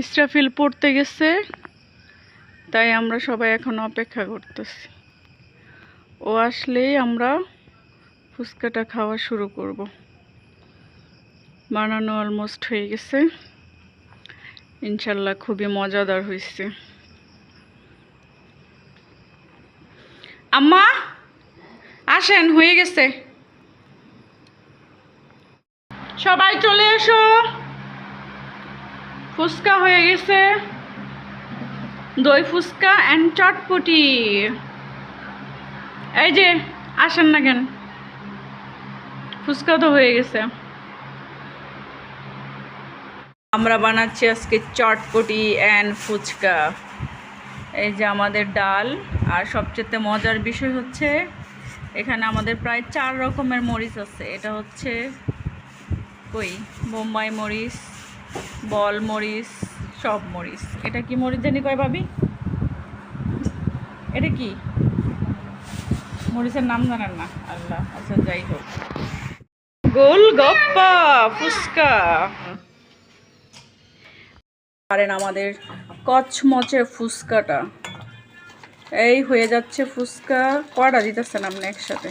ইসরাফিল পড়তে গেছে, তাই আমরা সবাই এখন অপেক্ষা করতেছি। ও আসলেই আমরা ফুচকাটা খাওয়া শুরু করব। বানানো অলমোস্ট হয়ে গেছে। ইনশাল্লাহ খুবই মজাদার হয়েছে আম্মা, আসেন, হয়ে গেছে। সবাই চলে এসো। ফুচকা হয়ে গেছে। দই ফুচকা অ্যান্ড চটপটি। এই যে, আসেন না কেন? ফুচকা তো হয়ে গেছে। আমরা বানাচ্ছি আজকে চটপটি অ্যান্ড ফুচকা। এই যে আমাদের ডাল, আর সবচেয়ে মজার বিষয় হচ্ছে, এখানে আমাদের প্রায় চার রকমের মরিচ আছে। এটা হচ্ছে কই? বোম্বাই মরিচ বল, মরিচ, সব মরিচ। এটা কি মরিচ জানি কয় ভাবি? এটা কি? মরিচের নাম জানেন না? আল্লাহ আচ্ছা যাই হোক। গোল গপ্পা ফুচকা। পারেন আমাদের কচমচে ফুচকাটা। এই হয়ে যাচ্ছে ফুচকা। কটা দিতেছেন আপনি একসাথে?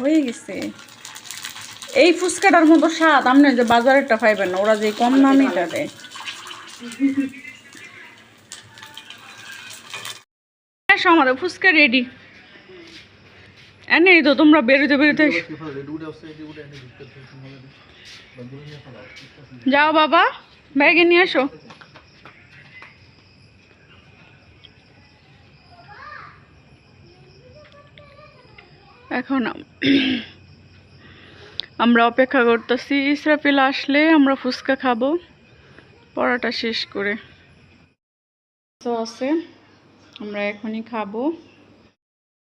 হয়ে গেছে। এই ফুচকাটার মতো স্বাদ, আপনি যে বাজারেরটা পাইবেন না, ওরা যে কম দামিটা দেয়। আমাদের ফুচকা রেডি এনে তো, তোমরা বেরোতে বেরোতে যাও বাবা, ব্যাগে নিয়ে এসো। এখন আমরা অপেক্ষা করতেছি ইসরাফিল আসলে আমরা ফুচকা খাব। পড়াটা শেষ করে। তো আছে আমরা এখনই খাব।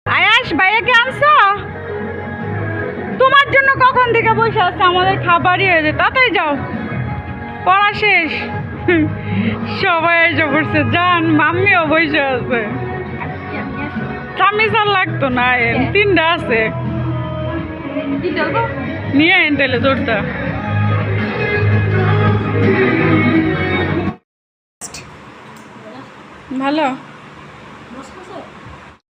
আয়াস ভাইয়াকে আনছো? তোমার জন্য কখন থেকে বসে আছে? আমাদের খাবারই হয়েছে তাড়াতাড়ি যাও। পড়া শেষ। সবাই এসে পড়ছে। যান মাম্মিও বসে আছে। চামিচার লাগতো না এ, তিনটা আছে। নিয়ে আইন তাহলে তোরটা। ভালো?